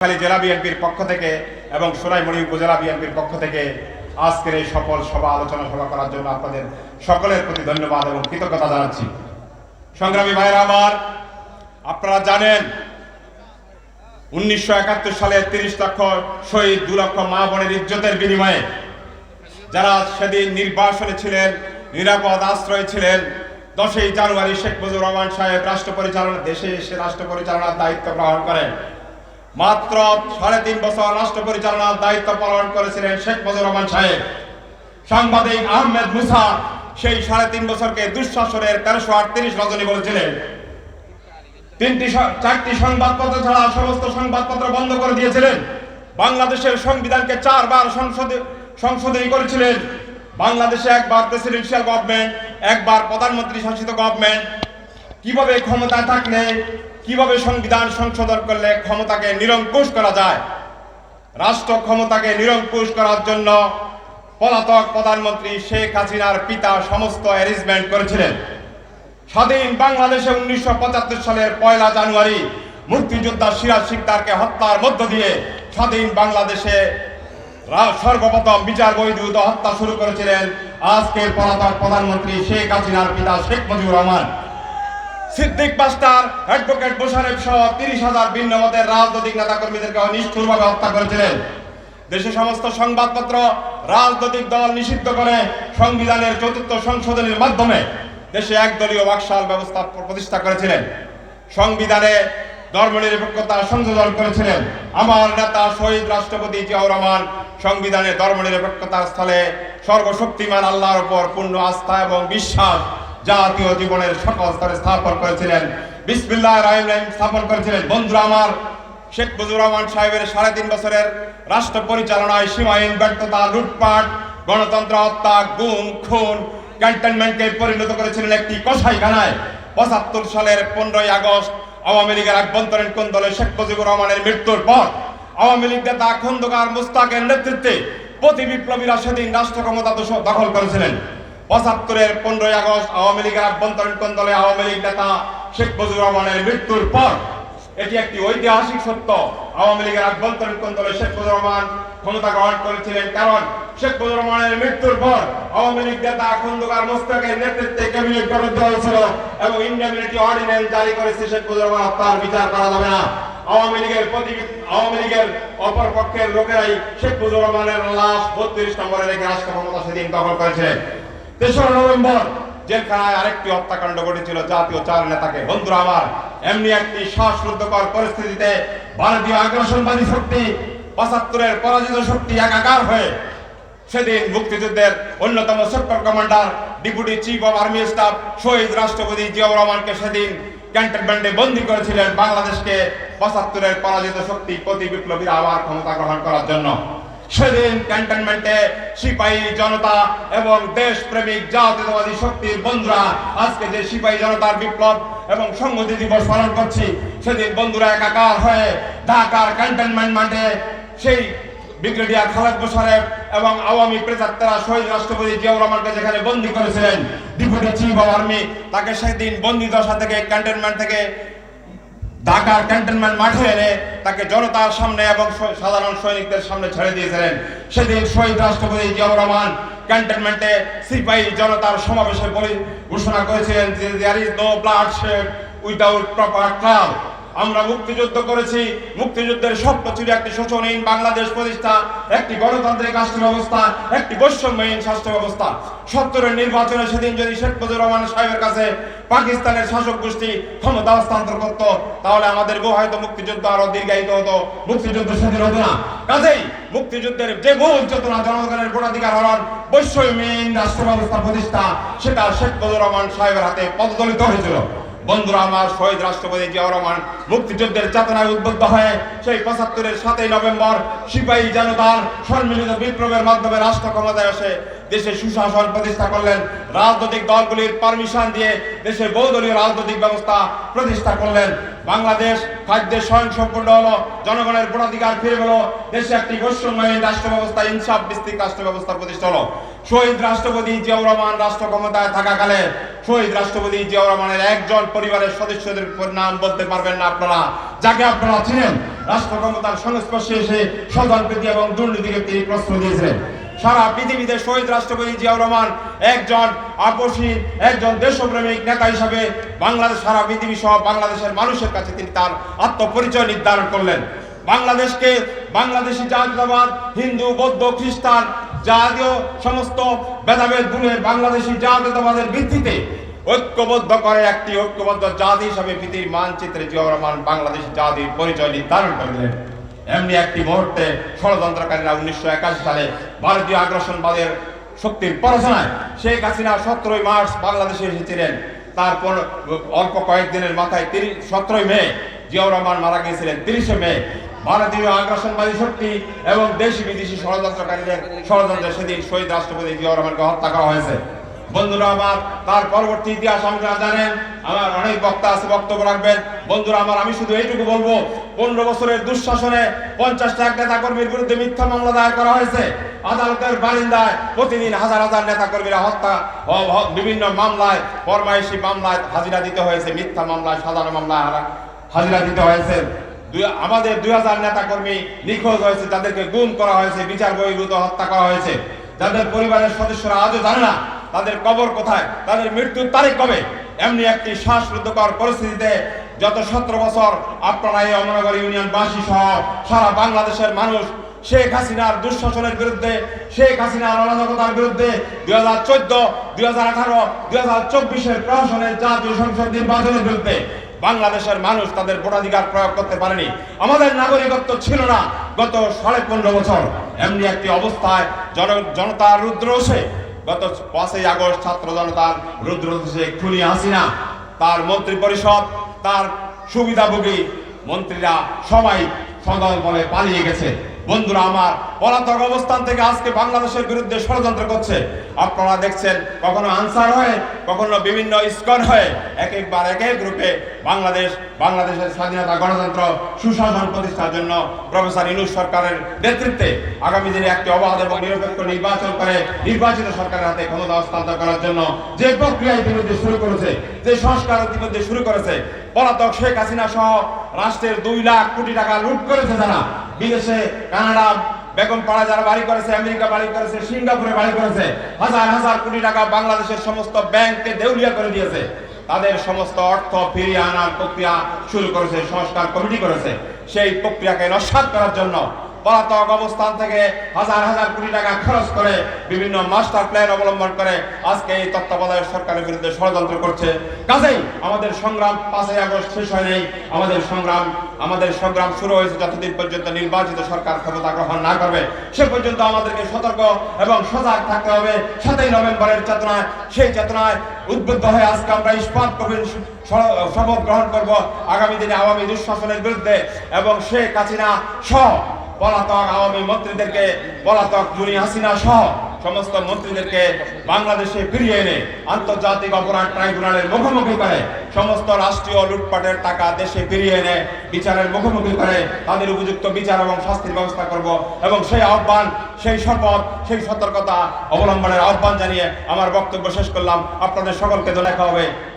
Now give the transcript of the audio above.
খালি জেলা বিএনপির পক্ষ থেকে এবং সোনাইমণি উপজেলা বিএনপির পক্ষ থেকে আজকের এই সফল সভা আলোচনা সভা করার জন্য আপনাদের সকলের প্রতি ধন্যবাদ এবং কৃতজ্ঞতা জানাচ্ছি। সংগ্রামী ভাইরা আমার, আপনারা জানেন, উনিশশো একাত্তর সালে তিরিশ লক্ষ শহীদ, দু লক্ষ মা বোনের ইজ্জতের বিনিময়ে যারা সেদিন নির্বাসনে ছিলেন, নিরাপদ আশ্রয় ছিলেন, দশই জানুয়ারি শেখ মুজিবুর রহমান সাহেব রাষ্ট্র পরিচালনা, দেশে এসে রাষ্ট্র পরিচালনার দায়িত্ব গ্রহণ করেন। মাত্র সাড়ে তিন বছর রাষ্ট্র পরিচালনার দায়িত্ব পালন করেছিলেন শেখ মুজিবুর রহমান সাহেব। সাংবাদিক আহমেদ মুসা সেই সাড়ে তিন বছরকে দুঃশাসনের তেরোশো আটত্রিশ রজনী বলেছিলেন। তিনটি চারটি সংবাদপত্র ছাড়া সমস্ত সংবাদপত্র বন্ধ করে দিয়েছিলেন। বাংলাদেশের সংবিধানকে চারবার সংসদে সংশোধনী করেছিলেন। বাংলাদেশে একবার প্রেসিডেন্সিয়াল গভর্নমেন্ট, একবার প্রধানমন্ত্রী শাসিত গভর্নমেন্ট। কীভাবে ক্ষমতায় থাকলে কীভাবে সংবিধান সংশোধন করলে ক্ষমতাকে নিরঙ্কুশ করা যায়? রাষ্ট্র ক্ষমতাকে নিরঙ্কুশ করার জন্য পলাতক প্রধানমন্ত্রী শেখ হাসিনার পিতা সমস্ত অ্যারেঞ্জমেন্ট করেছিলেন। স্বাধীন বাংলাদেশে উনিশশো পঁচাত্তর সালের পয়লা জানুয়ারি মুক্তিযোদ্ধা সিরাজ শিকদারকে হত্যার মধ্য দিয়ে স্বাধীন বাংলাদেশে সর্বপ্রথম বিচার বহির্ভূত হত্যা শুরু করেছিলেন আজকের পলাতক প্রধানমন্ত্রী শেখ হাসিনার পিতা শেখ মুজিবুর রহমান। সিদ্দিক মাস্টার অ্যাডভোকেট মোশারেফ সহ তিরিশ হাজার ভিন্ন মতের রাজনৈতিক নেতাকর্মীদেরকে নিষ্ঠুরভাবে হত্যা করেছিলেন। দেশে সমস্ত সংবাদপত্র রাজনৈতিক দল নিষিদ্ধ করে সংবিধানের চতুর্থ সংশোধনের মাধ্যমে দেশে একদলীয় বাকশাল ব্যবস্থা প্রতিষ্ঠা করেছিলেন। সংবিধানে ধর্মনিরপেক্ষতা সংযোজন করেছিলেন। আমার নেতা শহীদ রাষ্ট্রপতি জিয়াউর রহমান সংবিধানে ধর্মনিরপেক্ষতার স্থলে সর্বশক্তিমান আল্লাহর উপর পূর্ণ আস্থা এবং বিশ্বাস জাতীয় জীবনের সকল স্তরে স্থাপন করেছিলেন। বিসমিল্লাহ রাহিম রাহিম স্থাপন করেছিলেন। বন্ধুরা আমার, শেখ মুজিবুর রহমান সাহেবের সাড়ে তিন বছরের রাষ্ট্র পরিচালনায় সীমাহীন ব্যর্থতা, লুটপাট, গণতন্ত্র, হত্যা, গুম, খুন ক্যান্টনমেন্টকে পরিণত করেছিলেন একটি কসাইখানায়। পঁচাত্তর সালের পনেরোই আগস্ট আওয়ামী লীগের আভ্যন্তরীণ কোন্দলে শেখ মুজিবুর রহমানের মৃত্যুর পর আওয়ামী লীগ নেতা খন্দকার মুস্তাকের নেতৃত্বে প্রতি বিপ্লবীরা সেদিন রাষ্ট্র ক্ষমতা দখল করেছিলেন। পঁচাত্তরের পনেরোই আগস্ট আওয়ামী লীগের আভ্যন্তরীণ কোন্দলে আওয়ামী লীগ নেতা শেখ মুজিবুর রহমানের মৃত্যুর পর এটি একটি ঐতিহাসিক সত্য। আওয়ামী লীগের আভ্যন্তরীণ কোন্দলে শেখ মুজিবুর রহমান ক্ষমতা গ্রহণ করেছিলেন কারণ শেখ মুজিবুর রহমানের মৃত্যুর পর আওয়ামী লীগ নেতা খন্দকার মোস্তাকের নেতৃত্বে ক্যাবিনেট গঠন করা হয়েছিল এবং ইন্ডেমিনিটি অর্ডিন্যান্স জারি করেছে শেখ মুজিবুর রহমান। হত্যার বিচার করা যাবে না। আওয়ামী লীগের প্রতি আওয়ামী লীগের অপর পক্ষের লোকেরাই শেখ মুজিবুর রহমানের লাশ বত্রিশ নম্বরে রেখে রাষ্ট্র ক্ষমতা সেদিন দখল করেছিলেন। তেসরা নভেম্বর জেলখানায় আরেকটি হত্যাকাণ্ড ঘটেছিল। জাতীয় চার নেতাকে। বন্ধুরা আমার, এমনি একটি শ্বাসরুদ্ধকর পরিস্থিতিতে ভারতীয় আগ্রাসনবাদী শক্তি, পঁচাত্তরের পরাজিত শক্তি একাকার হয়ে সেদিন মুক্তিযুদ্ধের অন্যতম sector commander deputy chief of army staff শহীদ রাষ্ট্রপতি জিয়াউর রহমানকে সেদিন ক্যান্টনমেন্টে বন্দী করেছিলেন বাংলাদেশকে পঁচাত্তরের পরাজিত শক্তি, প্রতি বিপ্লবীরা আবার ক্ষমতা গ্রহণ করার জন্য। সেদিন ক্যান্টনমেন্টে সিপাহী জনতা এবং দেশপ্রেমিক জাতীয়তাবাদী শক্তির বন্ধুরা, আজকে যে সিপাহী জনতার বিপ্লব এবং সংহতি দিবস পালন করছি, সেদিন বন্ধুরা একাকার হয়ে ঢাকার ক্যান্টনমেন্ট মাঠে সেই ব্রিগেডিয়ার খালেদ মোশারেফ এবং আওয়ামী প্রেতাত্মারা শহীদ রাষ্ট্রপতি জিয়াউর রহমানকে যেখানে বন্দী করেছিলেন, ডেপুটি চিফ অফ আর্মি, তাকে সেদিন বন্দী দশা থেকে ক্যান্টনমেন্ট থেকে ঢাকার ক্যান্টনমেন্ট মাঠে এনে তাকে জনতার সামনে এবং সাধারণ সৈনিকদের সামনে ছেড়ে দিয়েছিলেন। সেদিন শহীদ রাষ্ট্রপতি জিয়াউর রহমান ক্যান্টনমেন্টে সিপাহী জনতার সমাবেশে বলে ঘোষণা করেছিলেন যে there is no bloodshed without proper trial আমরা মুক্তিযুদ্ধ করেছি। মুক্তিযুদ্ধের স্বপ্ন ছিল একটি শোষণহীন বাংলাদেশ প্রতিষ্ঠা, একটি গণতান্ত্রিক রাষ্ট্র ব্যবস্থা একটি বৈষম্যহীন স্বাস্থ্য ব্যবস্থা। সত্তরের নির্বাচনে সেদিন যদি শেখ মুজিবুর রহমান সাহেবের কাছে পাকিস্তানের শাসক গোষ্ঠী ক্ষমতা হস্তান্তর করত তাহলে আমাদের হয়তো মুক্তিযুদ্ধ আরও দীর্ঘায়িত হতো। মুক্তিযুদ্ধ সেদিন হতো না। কাজেই মুক্তিযুদ্ধের যে মূল চেতনা জনগণের ভোটাধিকার হরণ বৈষম্যহীন রাষ্ট্র ব্যবস্থা প্রতিষ্ঠা, সেটা শেখ মুজিবুর রহমান সাহেবের হাতে পদদলিত হয়েছিল। বন্ধুরা আমার শহীদ রাষ্ট্রপতি জিয়াউর রহমান, মুক্তিযুদ্ধের চেতনায় উদ্বুদ্ধ হয়ে সেই পঁচাত্তরের সাতই নভেম্বর সিপাহী জনতার সম্মিলিত বিপ্লবের মাধ্যমে রাষ্ট্র ক্ষমতায় আসে দেশে সুশাসন প্রতিষ্ঠা করলেন। রাজনৈতিক দলগুলির পারমিশন দিয়ে দেশে বহুদলীয় রাজনৈতিক ব্যবস্থা প্রতিষ্ঠা করলেন। বাংলাদেশ খাদ্যের স্বয়ং সম্পূর্ণ হলো, জনগণের ভোটাধিকার ফিরে গেল দেশে একটি বৈষম্যহীন রাষ্ট্র ব্যবস্থা, ইনসাফ ভিত্তিক রাষ্ট্র ব্যবস্থা প্রতিষ্ঠা হলো। শহীদ রাষ্ট্রপতি জিয়াউর রহমান রাষ্ট্র ক্ষমতায় থাকাকালে শহীদ রাষ্ট্রপতি জিয়াউর রহমানের একজন পরিবারের সদস্যদের নাম বলতে পারবেন না আপনারা। যাকে আপনারা চিনেন রাষ্ট্র ক্ষমতার সংস্পর্শে এসে স্বজনপ্রীতি এবং দুর্নীতিকে তিনি প্রশ্ন দিয়েছিলেন। সারা পৃথিবীতে শহীদ রাষ্ট্রপতি জিয়াউর রহমান একজন আপসীন একজন দেশপ্রেমিক নেতা হিসাবে বাংলাদেশ, সারা পৃথিবী সহ বাংলাদেশের মানুষের কাছে তিনি তার আত্মপরিচয় নির্ধারণ করলেন। বাংলাদেশকে বাংলাদেশি জাতীয়তাবাদ, হিন্দু, বৌদ্ধ, খ্রিস্টান জাতীয় সমস্ত ভেদাভেদ ভুলে বাংলাদেশি জাতীয়তাবাদের ভিত্তিতে ঐক্যবদ্ধ করে একটি ঐক্যবদ্ধ জাতি হিসাবে পৃথিবীর মানচিত্রে জিয়াউর রহমান বাংলাদেশি জাতির পরিচয় নির্ধারণ করলেন এমনি একটি মুহূর্তে ষড়যন্ত্রকারীরা উনিশশো একাশি সালে ভারতীয় আগ্রাসনবাদের শক্তির পড়াশোনায় শেখ হাসিনা সতেরোই মার্চ বাংলাদেশে এসেছিলেন। তারপর অল্প কয়েকদিনের মাথায় তিরিশ, সতেরোই মে জিয়াউর রহমান মারা গিয়েছিলেন, তিরিশে মে ভারতীয় আগ্রাসনবাদী শক্তি এবং দেশি বিদেশি ষড়যন্ত্রকারীদের ষড়যন্ত্রে সেদিন শহীদ রাষ্ট্রপতি জিয়াউর রহমানকে হত্যা করা হয়েছে। বন্ধুরা আমার, তার পরবর্তী ইতিহাস আপনারা জানেন, আমার অনেক বক্তা আছে, বক্তব্য রাখবেন। বন্ধুরা আমার, আমি শুধু এইটুকু বলব, পনেরো বছরের দুঃশাসনে পঞ্চাশটা এক নেতা কর্মীর বিরুদ্ধে মিথ্যা মামলা দায়ের করা হয়েছে। আদালতের বারিন্দায় প্রতিদিন হাজার হাজার নেতা কর্মীরা হত্যা বিভিন্ন মামলায় ফরমাইশি মামলায় হাজিরা দিতে হয়েছে, মিথ্যা মামলায় সাধারণ মামলায় হাজিরা দিতে হয়েছে। আমাদের দুই হাজার নেতা কর্মী নিখোঁজ হয়েছে, তাদেরকে গুম করা হয়েছে, বিচার বহির্ভূত হত্যা করা হয়েছে। যাদের পরিবারের সদস্যরা আজও জানে না তাদের কবর কোথায়, তাদের মৃত্যুর তারিখ কবে। এমনি একটি শ্বাসরুদ্ধকর পরিস্থিতিতে যত সতেরো বছর আপনারা এই অমরনগর ইউনিয়ন বাসী সহ সারা বাংলাদেশের মানুষ, শেখ হাসিনার দুঃশাসনের বিরুদ্ধে, শেখ হাসিনার অরাজকতার বিরুদ্ধে দুই হাজার চোদ্দ, দুই হাজার আঠারো, দুই হাজার চব্বিশের প্রশাসনের জাতীয় সংসদ নির্বাচনের বিরুদ্ধে বাংলাদেশের মানুষ তাদের ভোটাধিকার প্রয়োগ করতে পারেনি। আমাদের নাগরিকত্ব ছিল না গত সাড়ে পনেরো বছর। এমনি একটি অবস্থায় জন জনতার রুদ্রোষে গত পাঁচই আগস্ট ছাত্র জনতার রুদ্রোষে খুনি হাসিনা, তার মন্ত্রী পরিষদ, তার সুবিধাভোগী মন্ত্রীরা সবাই সদল বলে পালিয়ে গেছে। বন্ধুরা আমার, পলাতক অবস্থান থেকে আজকে বাংলাদেশের বিরুদ্ধে ষড়যন্ত্র করছে। আপনারা দেখছেন কখনো আনসার হয়ে, কখনো বিভিন্ন ইস্কন হয়ে, এক একবার এক এক রূপে বাংলাদেশ, বাংলাদেশের স্বাধীনতা গণতন্ত্র সুশাসন প্রতিষ্ঠার জন্য প্রফেসর ইনুস সরকারের নেতৃত্বে আগামী দিনে একটি অবাধ এবং নিরপেক্ষ নির্বাচন করে নির্বাচিত সরকারের হাতে ক্ষমতা হস্তান্তর করার জন্য যে প্রক্রিয়া ইতিমধ্যে শুরু করেছে, যে সংস্কার ইতিমধ্যে শুরু করেছে, পলাতক শেখ হাসিনা সহ রাষ্ট্রের দুই লাখ কোটি টাকা লুট করেছে যারা বিদেশে কানাডা বেগম পাড়া যারা বাড়ি করেছে, আমেরিকা বাড়ি করেছে, সিঙ্গাপুরে বাড়ি করেছে, হাজার হাজার কোটি টাকা বাংলাদেশের সমস্ত ব্যাংককে দেউলিয়া করে দিয়েছে। তাদের সমস্ত অর্থ ফিরিয়ে আনার প্রক্রিয়া শুরু করেছে, সংস্কার কমিটি করেছে। সেই প্রক্রিয়াকে নস্বাত করার জন্য পলাতক অবস্থান থেকে হাজার হাজার কোটি টাকা খরচ করে বিভিন্ন মাস্টার প্ল্যান অবলম্বন করে আজকে এই তত্ত্বাবধায়ক সরকারের বিরুদ্ধে ষড়যন্ত্র করছে। কাজেই আমাদের সংগ্রাম পাঁচই আগস্ট শেষ হয় নাই। আমাদের সংগ্রাম আমাদের সংগ্রাম শুরু হয়েছে যতদিন পর্যন্ত নির্বাচিত সরকার ক্ষমতা গ্রহণ না করবে। সে পর্যন্ত আমাদেরকে সতর্ক এবং সজাগ থাকতে হবে। সাতই নভেম্বরের চেতনায়, সেই চেতনায় উদ্বুদ্ধ হয়ে আজকে আমরা ইস্পাত কবির শপথ গ্রহণ করব আগামী দিনে আওয়ামী দুঃশাসনের বিরুদ্ধে এবং শেখ হাসিনা সহ পলাতক আওয়ামী মন্ত্রীদেরকে, পলাতক জুনি হাসিনা সহ সমস্ত মন্ত্রীদেরকে বাংলাদেশে ফিরিয়ে এনে আন্তর্জাতিক অপরাধ ট্রাইব্যুনালের মুখোমুখি করে, সমস্ত রাষ্ট্রীয় লুটপাটের টাকা দেশে ফিরিয়ে এনে বিচারের মুখোমুখি করে তাদের উপযুক্ত বিচার এবং শাস্তির ব্যবস্থা করব এবং সেই আহ্বান, সেই শপথ, সেই সতর্কতা অবলম্বনের আহ্বান জানিয়ে আমার বক্তব্য শেষ করলাম। আপনাদের সকলকে তো লেখা হবে।